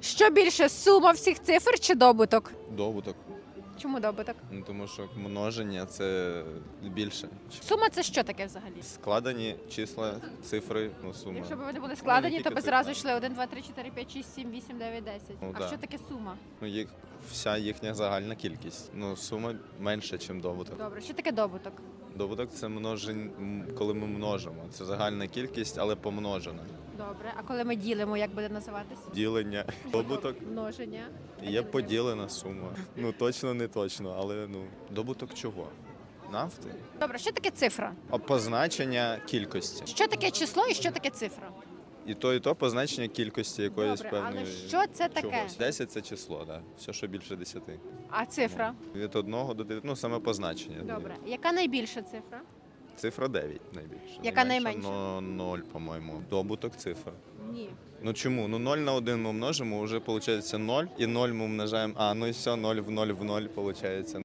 Що більше сума всіх цифр чи добуток? Добуток. Чому добуток? Ну тому що множення це більше. Сума це що таке взагалі? Складені числа, цифри, ну сума. Якщо б вони були складені, тільки то би зразу йшли 1, 2, 3, 4, 5, 6, 7, 8, 9, 10. Ну, а да. що таке сума? Ну їх вся їхня загальна кількість. Ну сума менша, ніж добуток. Добре, що таке добуток? Добуток це множень, коли ми множимо. Це загальна кількість, але помножена. Добре, а коли ми ділимо, як буде називатися? Ділення. Добуток Множення. є поділена сума. Ну точно не точно, але ну добуток чого? Нафти? Добре, що таке цифра? А позначення кількості. Що таке число і що таке цифра? І то, і то позначення кількості якоїсь Добре, але певної. що це таке? чогось. 10 це число, да. Все, що більше 10. А цифра? Від 1 до 9, ну саме позначення. Добре. Яка найбільша цифра? Цифра 9 найбільше. Яка Найменша? Ну, 0, по-моєму. Добуток цифр. Ні. Ну чому? Ну 0 на 1 ми множимо, вже виходить 0, і 0 ми умножаємо. А, ну і все, 0 в 0 в 0 виходить.